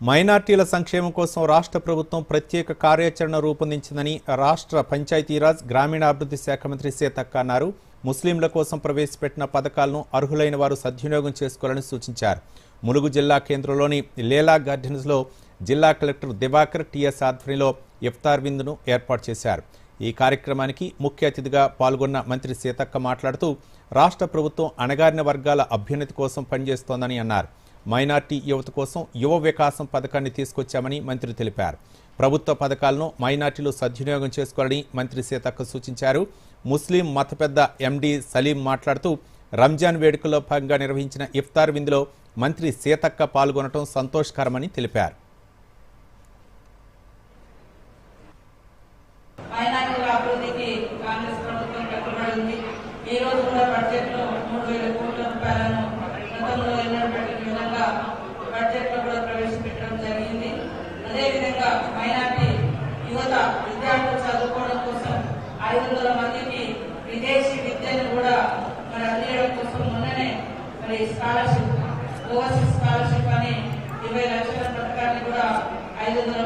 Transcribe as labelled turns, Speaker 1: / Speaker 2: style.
Speaker 1: మైనార్టీల సంక్షేమం కోసం రాష్ట్ర ప్రభుత్వం ప్రత్యేక కార్యాచరణ రూపొందించిందని రాష్ట్ర పంచాయతీరాజ్ గ్రామీణాభివృద్ధి శాఖ మంత్రి సీతక్క అన్నారు. ముస్లింల కోసం ప్రవేశపెట్టిన పథకాలను అర్హులైన వారు సద్వినియోగం చేసుకోవాలని సూచించారు. ములుగు జిల్లా కేంద్రంలోని లేలా గార్డెన్స్లో జిల్లా కలెక్టర్ దివాకర్ టిఎస్ ఆధ్వర్యంలో ఇఫ్తార్ విందును ఏర్పాటు చేశారు. ఈ కార్యక్రమానికి ముఖ్య అతిథిగా పాల్గొన్న మంత్రి సీతక్క మాట్లాడుతూ రాష్ట్ర ప్రభుత్వం అణగారిన వర్గాల అభ్యున్నతి కోసం పనిచేస్తోందని అన్నారు. మైనార్టీ యువత కోసం యువ వికాసం పథకాన్ని తీసుకొచ్చామని మంత్రి తెలిపారు. ప్రభుత్వ పథకాలను మైనార్టీలు సద్వినియోగం చేసుకోవాలని మంత్రి సీతక్క సూచించారు. ముస్లిం మత పెద్ద ఎండి సలీం మాట్లాడుతూ రంజాన్ వేడుకల్లో భాగంగా నిర్వహించిన ఇఫ్తార్ విందులో మంత్రి సీతక్క పాల్గొనడం సంతోషకరమని తెలిపారు.
Speaker 2: ఈ రోజు కూడా బడ్జెట్లో మూడు వేల కోట్ల రూపాయలను గతంలో ఎన్నడూ పెట్టిన విధంగా బడ్జెట్లో కూడా ప్రవేశపెట్టడం జరిగింది అదేవిధంగా మైనార్టీ యువత విద్యార్థులు చదువుకోవడం కోసం ఐదు వందల మందికి విదేశీ విద్యను కూడా మరి అందించడం కోసం మొన్ననే మరి స్కాలర్షిప్ ఓవర్సీస్ స్కాలర్షిప్ అని ఇరవై లక్షల పథకాన్ని కూడా ఐదు వందల